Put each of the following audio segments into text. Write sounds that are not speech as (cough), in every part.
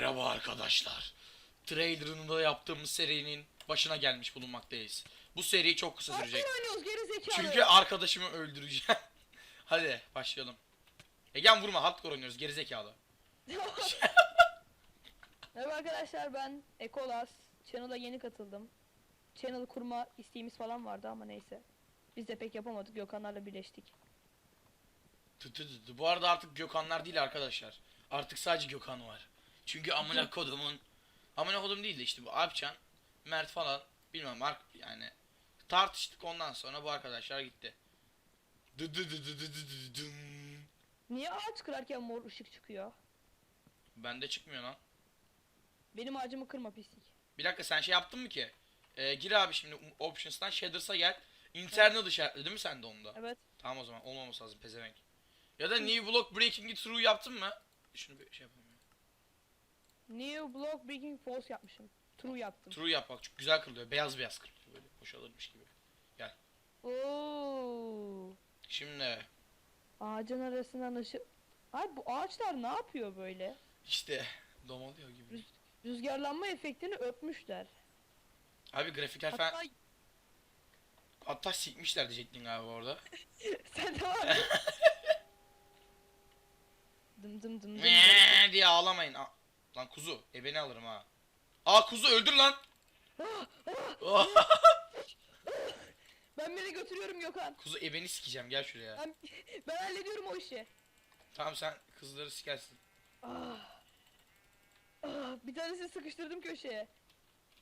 Merhaba arkadaşlar. Trailer'ını da yaptığımız serinin başına gelmiş bulunmaktayız. Bu seri çok kısa sürecek. Çünkü arkadaşımı öldüreceğim. (laughs) Hadi başlayalım. Egen vurma hardcore oynuyoruz gerizekalı. (laughs) Merhaba arkadaşlar ben Ekolas. Channel'a yeni katıldım. Channel kurma isteğimiz falan vardı ama neyse. Biz de pek yapamadık. Gökhanlarla birleştik. Tı tı tı. Bu arada artık Gökhanlar değil arkadaşlar. Artık sadece Gökhan var. Çünkü amına kodumun amına kodum değil de işte bu Alpcan, Mert falan bilmem Mark yani tartıştık ondan sonra bu arkadaşlar gitti. Dı dı dı dı dı dı dı dım. Niye ağaç kırarken mor ışık çıkıyor? Bende çıkmıyor lan. Benim ağacımı kırma pislik. Bir dakika sen şey yaptın mı ki? Ee, gir abi şimdi options'tan shaders'a gel. Internal işaretle değil mi sen de onda? Evet. Tamam o zaman olmaması lazım pezevenk. Ya da new block breaking'i true yaptın mı? Şunu bir şey yapalım. New block breaking false yapmışım. True yaptım. True yap bak çok güzel kırılıyor. Beyaz beyaz kırılıyor böyle boşalırmış gibi. Oo. Şimdi Ağacın arasından ışık. Abi bu ağaçlar ne yapıyor böyle? işte domalıyor gibi. Rüzgarlanma efektini öpmüşler. Abi grafikler falan Hatta hatta sikmişler diyecektin galiba orada. (laughs) sen de var. (laughs) dım dım dım dım. dım. Meee diye ağlamayın. A- lan kuzu ebeni alırım ha. Aa kuzu öldür lan. (laughs) Ben beni götürüyorum Gökhan. kuzu ebeni sikeceğim gel şuraya. Ben, ben hallediyorum o işi. Tamam sen kızları sikersin. Ah. Ah, bir tanesini sıkıştırdım köşeye.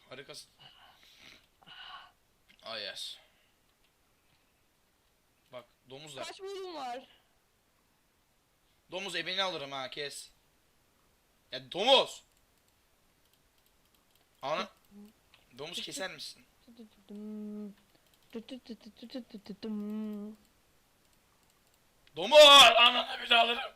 Harikasın. Ah yes. Bak domuzlar. Kaç bulum var? Domuz ebeni alırım ha kes. Ya domuz. Ana. Domuz keser misin? Domuz! Ananı bile alırım.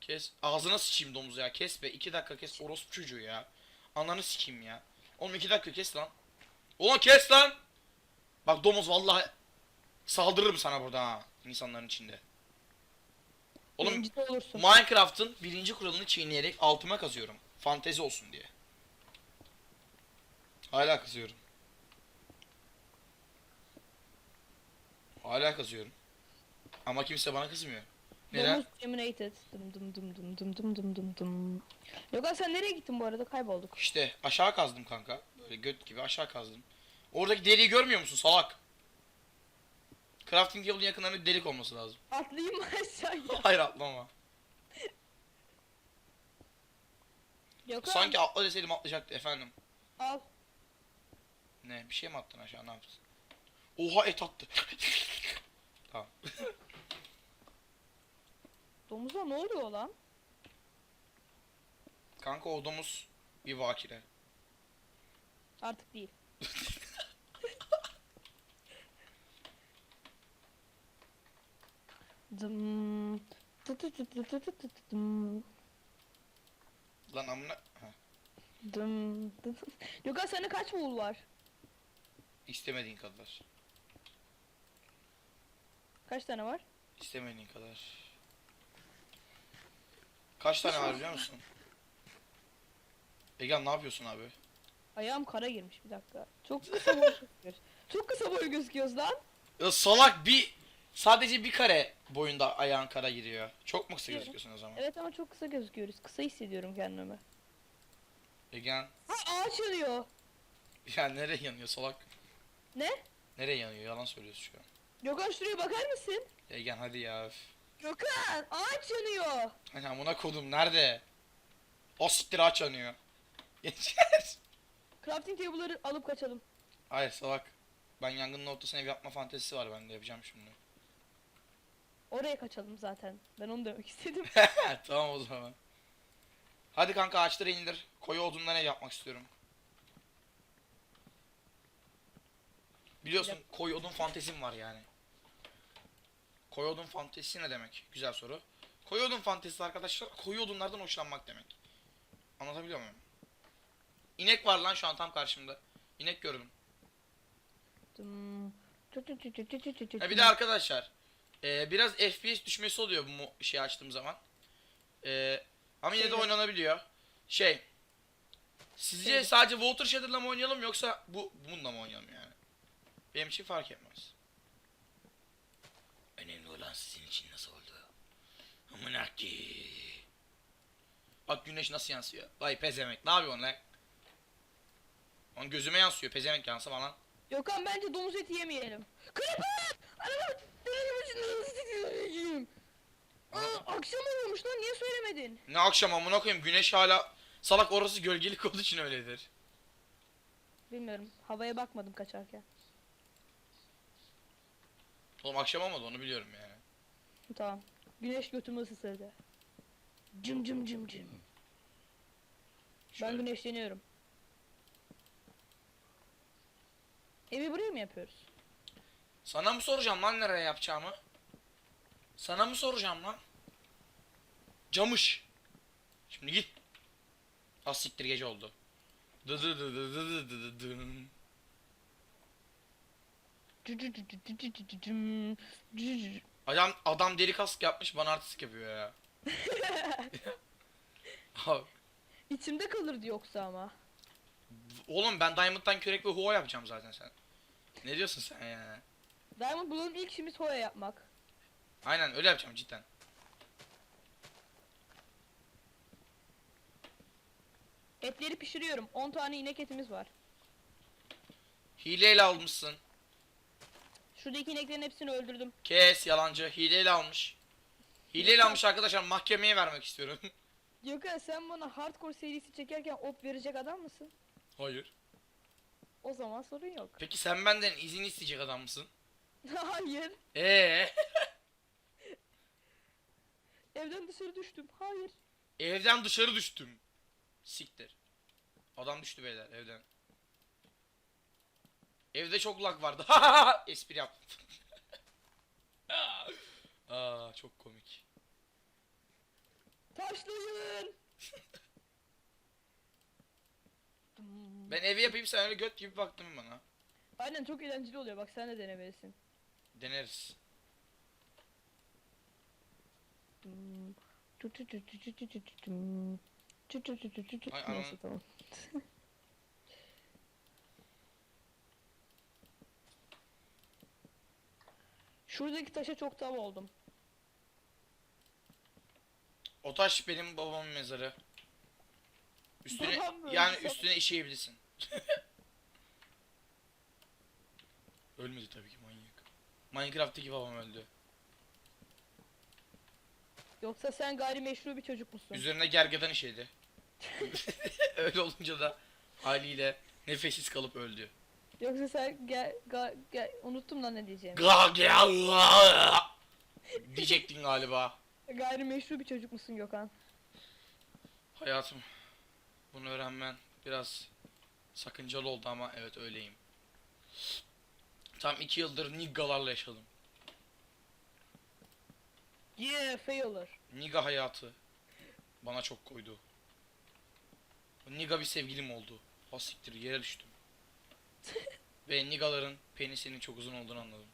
Kes. Ağzına sıçayım domuz ya. Kes be. iki dakika kes. Orospu çocuğu ya. Ananı sikeyim ya. Oğlum iki dakika kes lan. Ulan kes lan. Bak domuz vallahi saldırırım sana burada ha. insanların içinde. Oğlum olursun. Minecraft'ın birinci kuralını çiğneyerek altıma kazıyorum. Fantezi olsun diye. Hala kazıyorum. Hala kazıyorum. Ama kimse bana kızmıyor. Neden? Domuz Geminated. Dım dım dım dım dım dım dım dım dım. Gökhan sen nereye gittin bu arada? Kaybolduk. İşte aşağı kazdım kanka. Böyle göt gibi aşağı kazdım. Oradaki deliği görmüyor musun salak? Crafting table'ın yakınlarında bir delik olması lazım. Atlayayım mı aşağıya? (laughs) Hayır atlama. Gökhan Sanki atla deseydim atlayacaktı efendim. al. Ne bir şey mi attın aşağı ne yaptın? Oha et attı. (laughs) tamam. (laughs) Domuza ne oluyor lan? Kanka o domuz bir vakile. Artık değil. Dım. Tı tı tı tı tı tı tı tı dım. Lan amına... Heh, Dım. Gökhan sende kaç buğul var? istemediğin kadar. Kaç tane var? İstemediğin kadar. Kaç tane var biliyor musun? Egan ne yapıyorsun abi? Ayağım kara girmiş bir dakika. Çok kısa boy (laughs) gözüküyoruz. Çok kısa boy gözüküyoruz lan. Ya salak bir... Sadece bir kare boyunda ayağın kara giriyor. Çok mu kısa Evet. gözüküyorsun o zaman? Evet ama çok kısa gözüküyoruz. Kısa hissediyorum kendimi. Egan... Ha ağaç yanıyor. (laughs) Ya nereye yanıyor salak? Ne? Nereye yanıyor? Yalan söylüyorsun şu an. Gökhan şuraya bakar mısın? Egan hadi ya. üf. Gökhan ağaç yanıyor. Hani amına kodum nerede? O siktir aç yanıyor. (laughs) Geçer. Crafting table'ları alıp kaçalım. Hayır salak. Ben yangının ortasına ev yapma fantezisi var bende yapacağım şimdi. Oraya kaçalım zaten. Ben onu demek istedim. (laughs) tamam o zaman. Hadi kanka ağaçları indir. Koyu odundan ev yapmak istiyorum. Biliyorsun koyu odun fantezim var yani. Koyu odun fantezisi ne demek? Güzel soru. Koyu odun fantezisi arkadaşlar koyu odunlardan hoşlanmak demek. Anlatabiliyor muyum? İnek var lan şu an tam karşımda. İnek gördüm. Tü Ha bir de arkadaşlar e, biraz FPS düşmesi oluyor bu şey açtığım zaman. E, ama yine de oynanabiliyor. Şey. Sizce Evet. sadece Water Shader'la mı oynayalım yoksa bu bununla mı oynayalım yani? Benim için fark etmez. Önemli olan sizin için nasıl oldu. Amına ki. Bak güneş nasıl yansıyor. Vay pezemek. Ne yapıyorsun lan? Lan gözüme yansıyor. Pezemek yansa falan. Gökhan bence domuz eti yemeyelim. Creeper! Anam! Aa, akşam oluyormuş lan niye söylemedin? Ne akşam amına koyayım güneş hala salak orası gölgelik olduğu için öyledir. Bilmiyorum. Havaya bakmadım kaçarken. Oğlum akşam olmadı onu biliyorum yani. Tamam. Güneş götümü ısısırdı. Cım cım cım cım. Ben Şöyle. güneşleniyorum. Evi buraya mı yapıyoruz? Sana mı soracağım lan nereye yapacağımı? Sana mı soracağım lan? Camış. Şimdi git. Az siktir gece oldu. Dı dı dı dı dı dı dı dı cı. Adam adam deri kask yapmış bana artistik yapıyor ya. (laughs) Abi, İçimde kalırdı yoksa ama. Oğlum ben Diamond'dan kürek ve huo yapacağım zaten sen. Ne diyorsun sen ya? Diamond Blue'un ilk işimiz hoya yapmak. Aynen öyle yapacağım cidden. Etleri pişiriyorum. 10 tane inek etimiz var. Hileyle almışsın. Şuradaki ineklerin hepsini öldürdüm. Kes yalancı. Hileyle almış. Hileyle almış arkadaşlar mahkemeye vermek istiyorum. (laughs) Gökhan sen bana hardcore serisi çekerken op verecek adam mısın? Hayır. O zaman sorun yok. Peki sen benden izin isteyecek adam mısın? (laughs) Hayır. Ee, (laughs) Evden dışarı düştüm. Hayır. evden dışarı düştüm. Siktir. Adam düştü beyler evden. Evde çok lag vardı. (laughs) Espri yaptım. Aa çok komik. Taşlayın. Ben evi yapayım sen öyle göt gibi baktın bana. Aynen çok eğlenceli oluyor. Bak sen de denemelisin. Deneriz. Ay. Neyse tamam. (laughs) Şuradaki taşa çok tav oldum. O taş benim babamın mezarı. Üstüne Babam yani üstüne işeyebilirsin. (laughs) Ölmedi tabii ki manyak. Minecraft'taki babam öldü. Yoksa sen gayrimeşru bir çocuk musun? Üzerine gergedan işedi. (laughs) Öyle olunca da haliyle nefessiz kalıp öldü. Yoksa sen gel, gel, gel unuttum lan ne diyeceğimi. Diyecektin galiba. Gayrimeşru bir çocuk musun Gökhan? Hayatım. Bunu öğrenmen biraz sakıncalı oldu ama evet öyleyim. Tam iki yıldır niggalarla yaşadım. Yeah, failure. Niga hayatı bana çok koydu. Niga bir sevgilim oldu. Asiktir yere düştüm. (laughs) Ve nigaların penisinin çok uzun olduğunu anladım.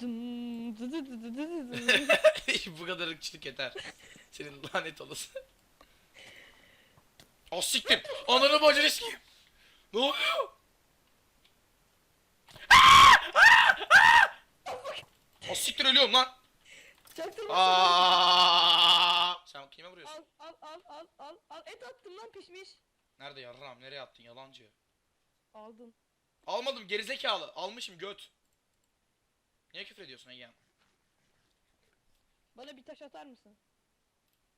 Dım, dı dı dı dı dı dı dı. (laughs) Bu kadar ırkçılık yeter. Senin lanet olası. Asiktir. Ananı bacını sikeyim. Ne oluyor? Asiktir ölüyorum lan. Çaktırma. Aa! Sen kime vuruyorsun? Al al al al al al et attım lan pişmiş. Nerede yarram? Nereye attın yalancı? Aldın. Almadım gerizekalı. Almışım göt. Niye küfür ediyorsun Egen? Bana bir taş atar mısın?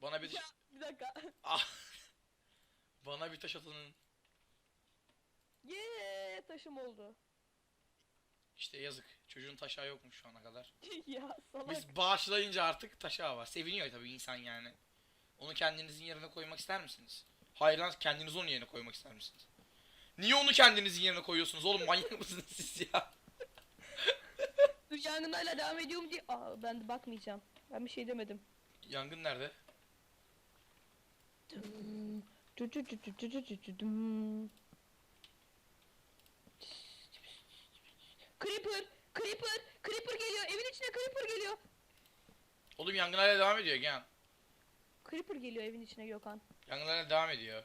Bana bir Ya, bir dakika. (laughs) Ah. Bana bir taş atının. Yeah, taşım oldu. İşte yazık. Çocuğun taşağı yokmuş şu ana kadar. (laughs) ya salak. Biz bağışlayınca artık taşağı var. Seviniyor tabii insan yani. Onu kendinizin yerine koymak ister misiniz? Hayır lan kendiniz onun yerine koymak ister misiniz? Niye onu kendinizin yerine koyuyorsunuz oğlum manyak (laughs) mısınız siz ya? Dur yangın hala devam ediyor mu diye. Aa ben de bakmayacağım. Ben bir şey demedim. Yangın nerede? Dum. Creeper! Creeper! Creeper geliyor! Evin içine Creeper geliyor! Oğlum yangın hala devam ediyor Gen. Creeper geliyor evin içine Gökhan. Yangınlar devam ediyor.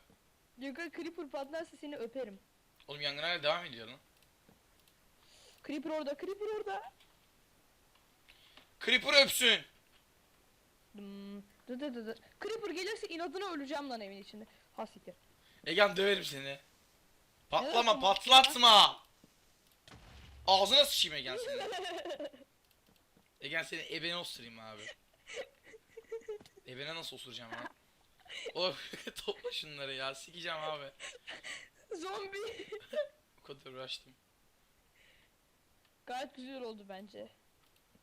Gökhan Creeper patlarsa seni öperim. Oğlum yangınlar devam ediyor lan. Creeper orada, Creeper orada. Creeper öpsün. Dım, dı dı dı dı. Creeper gelirse inadına öleceğim lan evin içinde. Ha siktir. Egehan döverim seni. Patlama yaptın? patlatma. Ağzına sıçayım Egehan seni. (laughs) Egehan seni ebene osurayım abi. Ebene nasıl osuracağım ya? Oğlum (laughs) topla şunları ya sikeceğim abi. Zombi. (laughs) O kadar uğraştım. Gayet güzel oldu bence.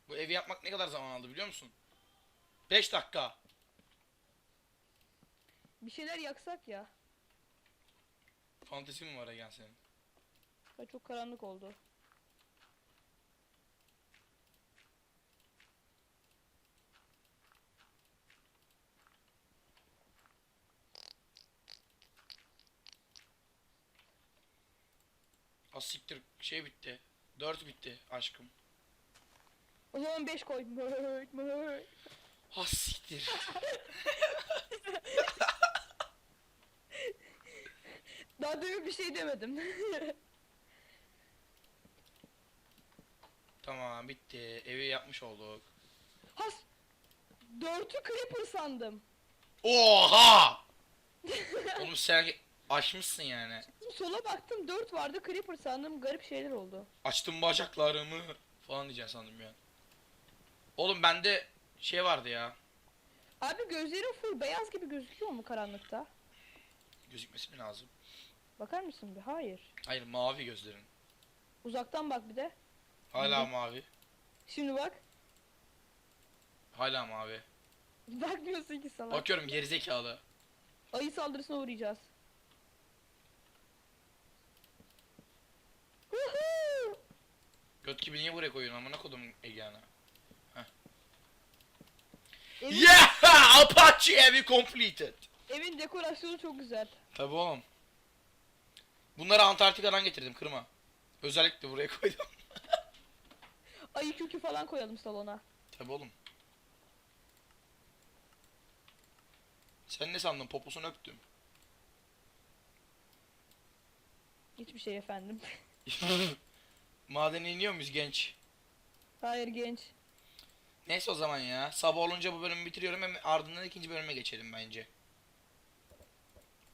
Bu evi yapmak ne kadar zaman aldı biliyor musun? 5 dakika. Bir şeyler yaksak ya. Fantezi mi var Egehan senin? Ya Çok karanlık oldu. Az siktir şey bitti. 4 bitti aşkım. O zaman 5 koy. Möt. Ha siktir. (laughs) Daha demin bir şey demedim. (laughs) tamam bitti. Evi yapmış olduk. Has. Dörtü creeper sandım. Oha! (laughs) Oğlum sen açmışsın yani. Sola baktım dört vardı creeper sandım garip şeyler oldu. Açtım bacaklarımı falan diyeceksin sandım ya. Oğlum bende şey vardı ya. Abi gözlerin full beyaz gibi gözüküyor mu karanlıkta? Gözükmesi mi lazım? Bakar mısın bir? Hayır. Hayır mavi gözlerin. Uzaktan bak bir de. Hala Hı. mavi. Şimdi bak. Hala mavi. (laughs) Bakmıyorsun ki salak. Bakıyorum gerizekalı. Ayı saldırısına uğrayacağız. Göt gibi niye buraya koyuyorsun amına kodum Egehan'a? Evin, Yeah! (laughs) Apache evi completed. evin dekorasyonu çok güzel. Tabi oğlum. Bunları Antarktika'dan getirdim kırma. Özellikle buraya koydum. (laughs) Ayı kökü falan koyalım salona. Tabi oğlum. Sen ne sandın poposunu öptüm. Hiçbir şey efendim. (laughs) (laughs) Madene iniyor muyuz genç? Hayır genç. Neyse o zaman ya. Sabah olunca bu bölümü bitiriyorum hem ardından ikinci bölüme geçelim bence.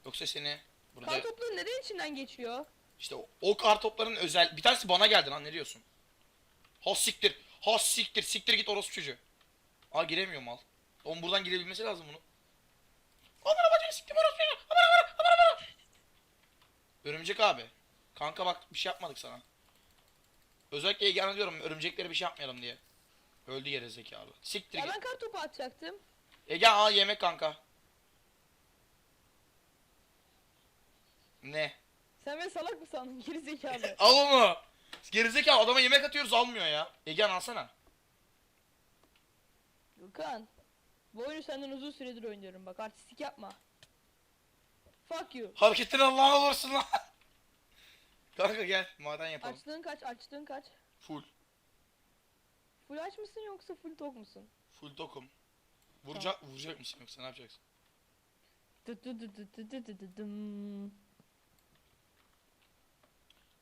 Yoksa seni burada Kar topları neden içinden geçiyor? işte o, o kar topların özel bir tanesi bana geldi lan ne diyorsun? Ha siktir. Ha siktir. Siktir git orospu çocuğu. Aa giremiyor mal. Onun buradan girebilmesi lazım bunu. Amına bacını siktim orospu çocuğu. Amına amına amına amına. Örümcek abi. Kanka bak bir şey yapmadık sana. Özellikle Egehan'a diyorum örümceklere bir şey yapmayalım diye. Öldü yere zekalı. Siktir Ya git. ben kar topu atacaktım. Ege al yemek kanka. Ne? Sen beni salak mı sandın geri zekalı? (laughs) Al onu. Gerizekalı adama yemek atıyoruz almıyor ya. Ege alsana. Gökhan. Bu oyunu senden uzun süredir oynuyorum bak artistik yapma. Fuck you. Hareketin Allah'ın olursun lan. Kanka gel maden yapalım. Açlığın kaç açlığın kaç? Full. Full aç mısın yoksa full tok musun? Full dokum. Vuracak, vuracak mısın yoksa ne yapacaksın? Dım.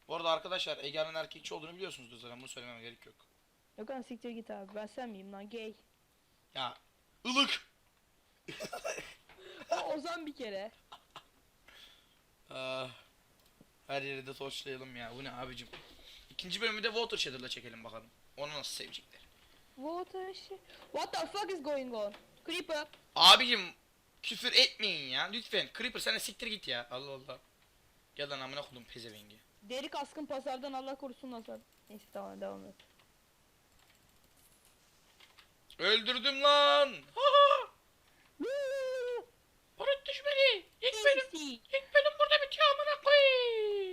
Bu arada arkadaşlar Ege'nin erkekçi olduğunu biliyorsunuzdur zaten bunu söylememe gerek yok. Gökhan siktir git abi ben sen miyim lan gay. Ya ılık. O Ozan bir kere. (laughs) Ah, her yeri de torçlayalım ya. Bu ne abicim? İkinci bölümü de Water Shader'la çekelim bakalım. Onu nasıl sevecekler. Water shit. What the fuck is going on? Creeper. Abicim küfür etmeyin ya lütfen. Creeper sen de siktir git ya. Allah Allah. Gel lan amına koydum pezevengi. Deri kaskın pazardan Allah korusun nazar. Neyse tamam devam et. Öldürdüm lan. Ha ha. Barut düşmedi. İlk benim. Sexy. İlk camera, please.